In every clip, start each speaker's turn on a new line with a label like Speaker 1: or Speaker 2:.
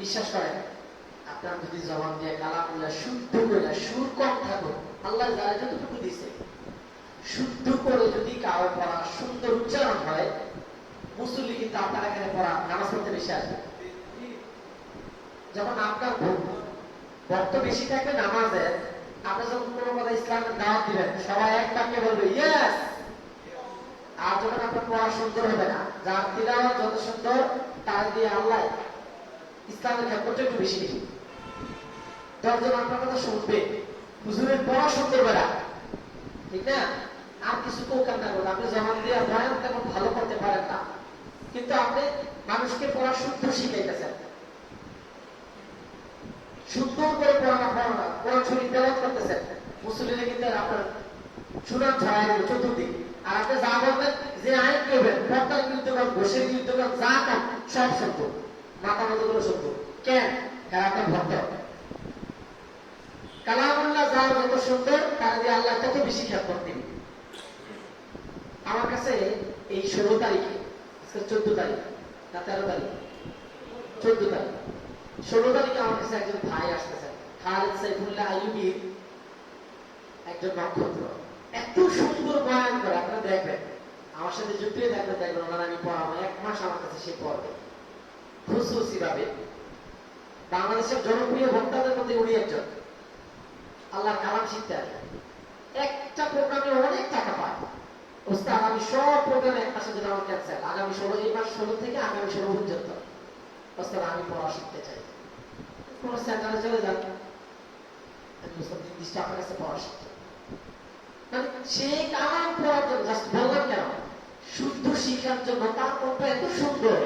Speaker 1: বিশ্বাস করেন, আপনার যদি জবান দিয়ে কালামুল্লাহ শুদ্ধ করে সুর কম থাকুক। আল্লাহ যারা যতটুকু দিছে। শুদ্ধ করে যদি কারও পড়া সুন্দর উচ্চারণ হয়, মুসল্লি কিন্তু আপনার এখানে পড়া, নামাজ পড়তে বেশি আসবে। যখন আপনার ভক্ত বেশি থাকবে নামাজের আপনি যখন কোনো কথা ইসলামের দাওয়াত দিবেন, সবাই এক বাক্যে বলবে ইয়েস আর যখন আপনার পড়া সুন্দর হবে না, যার তিলাওয়াত যত সুন্দর, তার দিয়ে আল্লাহ ইসলামের ক্ষেত্রটা একটু বেশি বেশি। দশজন আপনার কথা শুনবে। হুজুরের পড়া সুন্দর বেড়া ঠিক না? আর কিছু কৌকার না করবে আপনি জমান দিয়ে বয়ান তেমন ভালো করতে পারেন না। কিন্তু আপনি মানুষকে পড়া শুদ্ধ শিখাইতেছেন। সুন্দর করে পড়ানো পড়ানো কোরআন শরীফ তেলাওয়াত করতেছেন। মুসলিমরা কিন্তু আপনার সুনাম ছড়াই গেল চতুর্দিক। আর আপনি যা বলবেন, যে আইন করবেন, পর্দার বিরুদ্ধে ঘোষের বিরুদ্ধে যা সব সত্য। মাথা মতো করে কেন কারণ আপনার ভক্ত? কালামুল্লাহ যার সুন্দর, তার দিয়ে আল্লাহ তত বেশি আমার কাছে এই ষোলো তারিখে, আজকে চোদ্দ তারিখ, না তেরো তারিখ? চোদ্দ তারিখ। ষোলো তারিখে আমার কাছে একজন ভাই আসতেছেন খালেদ সাইফুল্লাহ আইয়ুবির একজন নক্ষত্র এত সুন্দর বয়ান করে, আপনারা দেখবেন। আমার সাথে যুক্ত হয়ে দেখবেন দেখবেন, ওনার আমি পড়াবো। এক মাস আমার কাছে সে পড়বে। খুশুসি ভাবে বাংলাদেশের জনপ্রিয় বক্তাদের মধ্যে উনি একজন। আল্লাহ কালাম শিখতে আসে একটা প্রোগ্রামে অনেক টাকা পায়। ওস্তাদ, আমি সব প্রোগ্রামে এক মাসের জন্য ক্যান্সেল আগামী ষোলো, এই মাস ষোলো থেকে আগামী ষোলো পর্যন্ত। ওস্তাদ, আমি পড়া শিখতে চাই। কোন সেন্টারে চলে যান। নির্দিষ্ট আপনার কাছে পড়া শিখতে মানে সে কালাম পড়ার জন্য জাস্ট বললাম কেন? শুদ্ধ শিখার জন্য তার কণ্ঠ এত সুন্দর।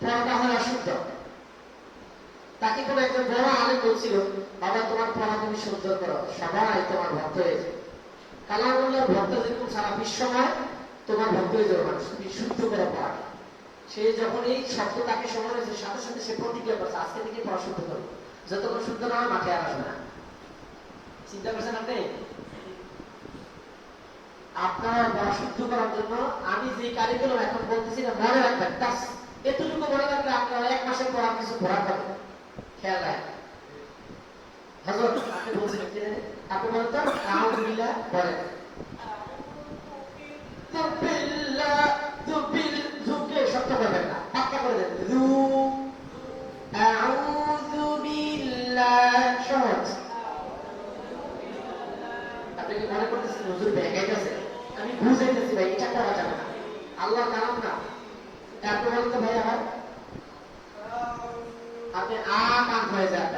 Speaker 1: পড়াটা হয় অশুদ্ধ তাকে একজন বড় আলে বলছিল, বাবা, তোমার পড়া তুমি করো, সবাই তোমার ভক্ত কালামুল্লার ভক্ত যেরকম সারা বিশ্বময় তোমার ভক্ত হয়ে যাবে মানুষ শুদ্ধ করে পড়া। সে যখন এই শব্দ তাকে হয়েছে, সাথে সাথে সে প্রতিক্রিয়া করছে, আজকে থেকে পড়া শুদ্ধ করো। যতক্ষণ শুদ্ধ না হয়, মাঠে আর আসবে না। চিন্তা করছেন আপনি? আপনারা শুদ্ধ করার জন্য আমি যে কারিকুলাম এখন বলতেছি না মনে রাখবেন এতটুকু মনে রাখলে আপনারা এক মাসের পর আর কিছু পড়া করবেন খেয়াল রাখবেন আপনি আপনি শব্দ আপনি মনে করতেছেন আমি বুঝাইতেছি ভাই এটা করা যাবে না। আল্লাহ নাম না। আপনি বলেন তো ভাই আমার আপনি আ কান হয়ে যায়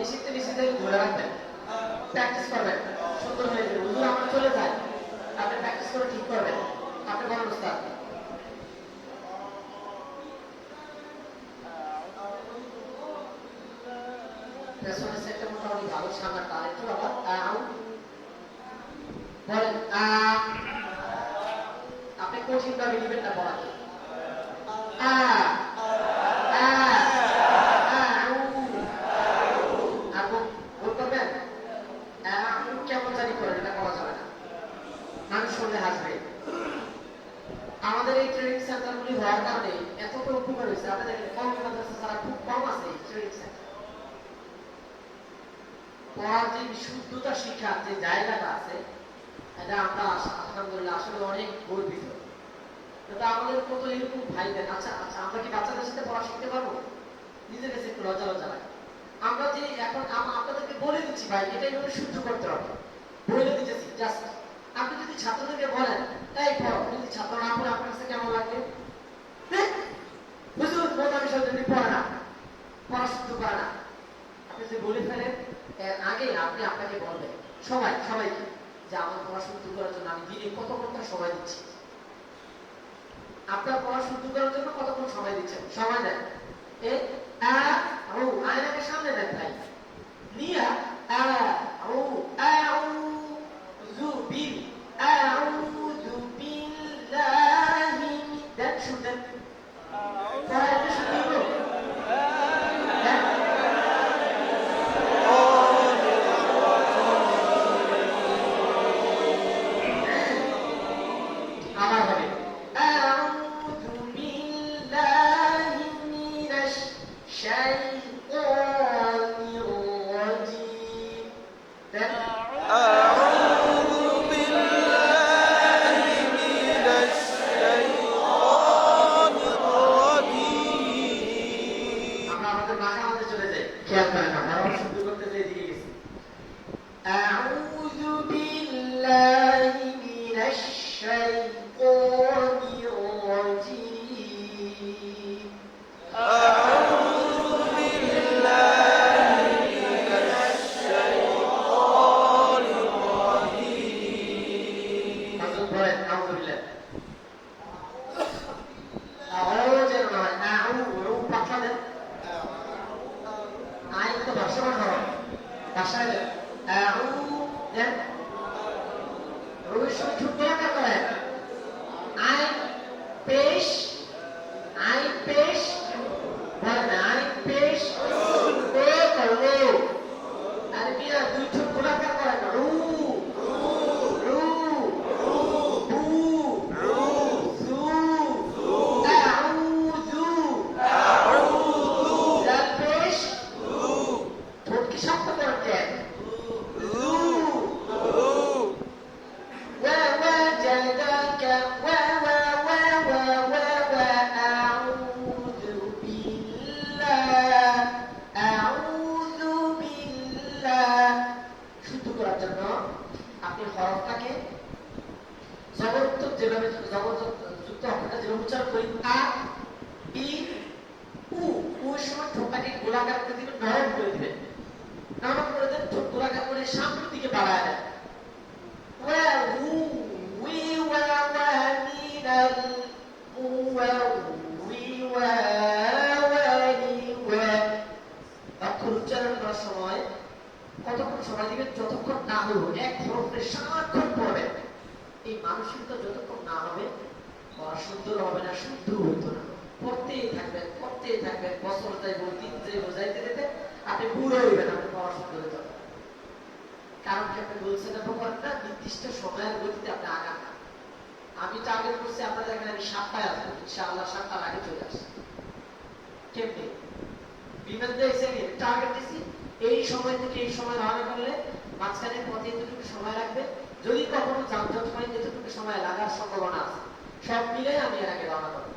Speaker 1: বেশিতে বেশি ধরে রাখবেন। প্র্যাকটিস করবেন। সুন্দর হয়ে যাবে। হুজুর আমার চলে যায়। আপনি প্র্যাকটিস করে ঠিক করবেন। আপনি বলেন উস্তাদ পেছনের সেটটা মোটামুটি ভালো সামনে তার একটু আবার বলেন আপনি কঠিন ভাবে নেবেন না আ আ আউ আপনি ভুল করবেন আউ কেমন জানি করেন এটা করা যাবে না মানুষ শুনলে হাসবে আমাদের এই ট্রেনিং সেন্টারগুলি হওয়ার কারণে এতটা উপকার হয়েছে আপনাদের কম মাদ্রাসা ছাড়া খুব কম আছে এই ট্রেনিং সেন্টার পড়ার যে বিশুদ্ধতা শিক্ষার যে জায়গাটা আছে এটা আমরা আস- আলহামদুলিল্লাহ আসলে অনেক গর্বিত। কিন্তু আমাদের কত এরকম ভাই আচ্ছা আচ্ছা আমরা কি বাচ্চাদের সাথে পড়া শিখতে পারব? নিজের কাছে একটু লজ্জা লজ্জা লাগে। আমরা যে এখন আপনাদেরকে বলে দিচ্ছি ভাই, এটা এইভাবে সহ্য করতে হবে। বলে দিতেছি জাস্ট আপনি যদি ছাত্রদেরকে বলেন, এই পড়ো যদি ছাত্র না পড়ে, আপনার কাছে কেমন লাগবে? হুজুর বিষয় যদি পড়ে না। পড়া শুদ্ধ করে না। আপনি যদি বলে ফেলেন, এর আগে আপনি আপনাকে বলবেন। সবাই, সবাইকে। যে আমার পড়া শুদ্ধ করার জন্য আমি দিনে কত ঘণ্টা সময় দিচ্ছি? আপনার পড়া শুদ্ধ করার জন্য কতক্ষণ সময় দিচ্ছেন? সময় দেন। এ, আ আয়নাকে সামনে দেন ভাই। নিয়া, আ, ও আউ জু বিল আউযু বিল্লাহি করার জন্য আপনি হরফটাকে জবরযুক্ত যেভাবে জবরযুক্ত অক্ষরটা যেভাবে উচ্চারণ করি আ ই উ উর সময় ঠোঁটটাকে গোলাকার করে দিবেন, নরম করে দিবেন। নরম করে দেন গোলাকার করে সামনের দিকে বাড়ায় দেন। উচ্চারণ করার সময় কতক্ষণ সময় দিবেন যতক্ষণ না হলো, এক হরফে সারাক্ষণ পড়বেন এই মানসিকতা যতক্ষণ না হবে সুন্দর হবে না, শুদ্ধ হইতো না। পড়তেই থাকবেন পড়তেই থাকবেন বছর যাইব দিন যাইব যাইতে যেতে আপনি বুড়ো হইবেন, আপনি পড়া সুন্দর হইতে হবে কারণ কি আপনি বলছেন না নির্দিষ্ট সময়ের গতিতে আপনি আগান না। আমি টার্গেট করছি আপনাদের এখানে আমি সাতটায় আসব, ইনশাআল্লাহ সাতটার আগে চলে আসি কেমনি? বিমান দিয়ে টার্গেট দিছি এই সময় থেকে এই সময় রওনা করলে মাঝখানে পথে এতটুকু সময় লাগবে। যদি কখনো যানজট হয়, এতটুকু সময় লাগার সম্ভাবনা আছে। সব মিলে আমি এর আগে রওনা করব।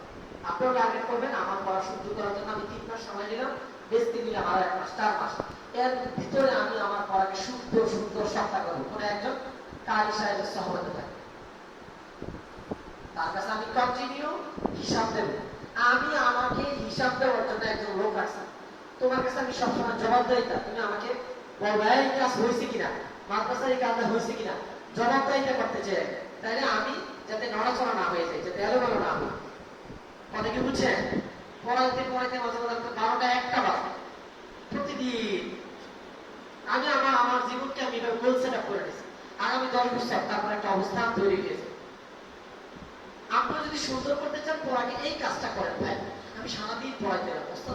Speaker 1: আপনারা টার্গেট করবেন আমার পড়া শুদ্ধ করার জন্য আমি তিন মাস সময় নিলাম। বেশি নিলাম আর এক মাস, চার মাস। এর ভিতরে আমি আমার পড়াকে শুদ্ধ সুন্দর সত্তা করব। কোনো একজন কারি সাহেবের সহমতে থাকে তার কাছে আমি কন্টিনিউ হিসাব দেব। আমি আমাকে হিসাব দেওয়ার জন্য একজন লোক রাখছি তোমার কাছে আমি সবসময় জবাব দেই তা তুমি আমাকে বলবে এই হয়েছে কিনা? মাদ্রাসার এই হয়েছে কিনা? জবাবদাহিতা করতে চাই। তাইলে আমি যাতে নড়াচড়া না হয়ে যায়, যাতে এলোমেলো না হয়। কথা কি বুঝছেন? পড়াইতে পড়াইতে মাঝে মাঝে বারোটা, একটা বাজে। প্রতিদিন আমি আমার আমার জীবনকে আমি এভাবে গোল সেট আপ করে নিয়েছি। আগামী দশ বছর তারপর একটা অবস্থান তৈরি হয়েছে। আপনারা যদি সুন্দর করতে চান, পড়াকে এই কাজটা করেন ভাই। আমি সারাদিন পড়াইতে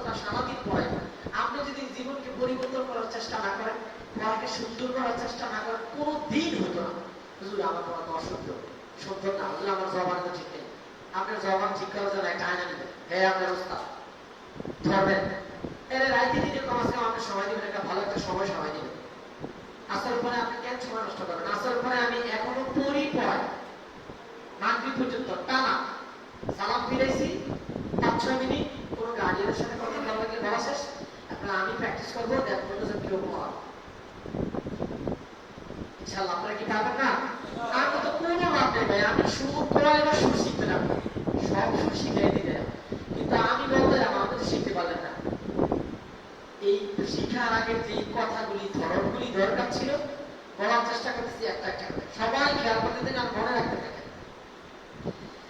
Speaker 1: না সারাদিন পড়াই আপনি যদি জীবনকে পরিবর্তন করার চেষ্টা না করেন, পড়াকে সুন্দর করার চেষ্টা না করেন, কোনো দিন হতো না। হুজুর, আমার পড়া তো অসুন্দর সুন্দর না হুজুর আমার জবান তো ঠিক নেই। আপনার জবান ঠিক করার জন্য একটা আয়না আপনার ওস্তাদ, ধরবেন। রাইতে দিনে সময় দিবেন, একটা ভালো একটা সময় সময় দিবেন। আসার পরে আপনি কেন সময় নষ্ট করবেন? আসার পরে আমি এখনও পড়ি পড়াই মাগরিব পর্যন্ত টানা। সালাম ফিরেছি কোনো সাথে কথা না আমি প্র্যাকটিস করব দ্যাট আপনারা কি না? আমি তো কোনো লাভ আমি শিখতে না সব সুখ শিখাই দিতে কিন্তু আমি বললাম আমাদের শিখতে পারলেন না। এই শিক্ষার আগের যে কথাগুলি ধরনগুলি দরকার ছিল, বলার চেষ্টা করতেছি একটা একটা সবাই খেয়াল করতে আমি মনে রাখতে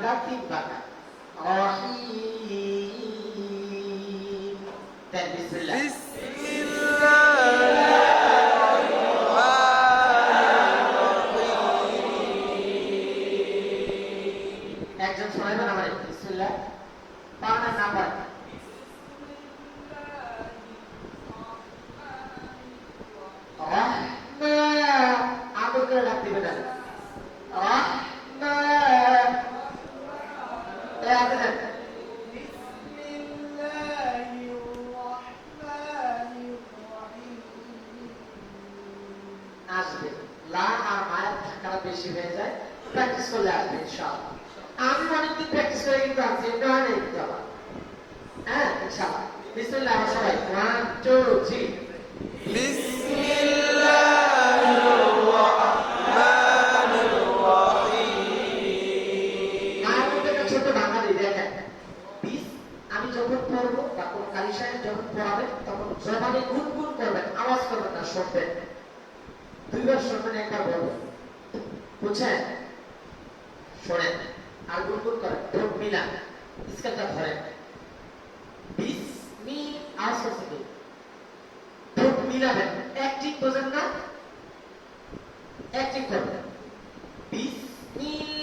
Speaker 2: رحمتك رحيم
Speaker 1: بسم الله ঠোঁট এক ঠিক বোঝেন না? অ্যাক্টিং করবেন বিসমিল্লাহির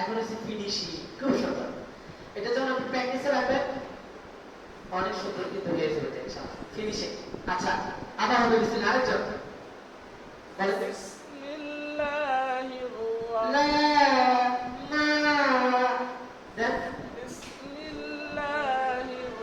Speaker 1: এখন হচ্ছে ফিনিশি খুব সুন্দর। এটা যখন আপনি প্র্যাকটিসে রাখবেন অনেক সুন্দর কিন্তু হয়ে যাবে ফিনিশিং আচ্ছা আবার হবে বিসমিল আরেকজন। বলেন। বিসমিল্লাহির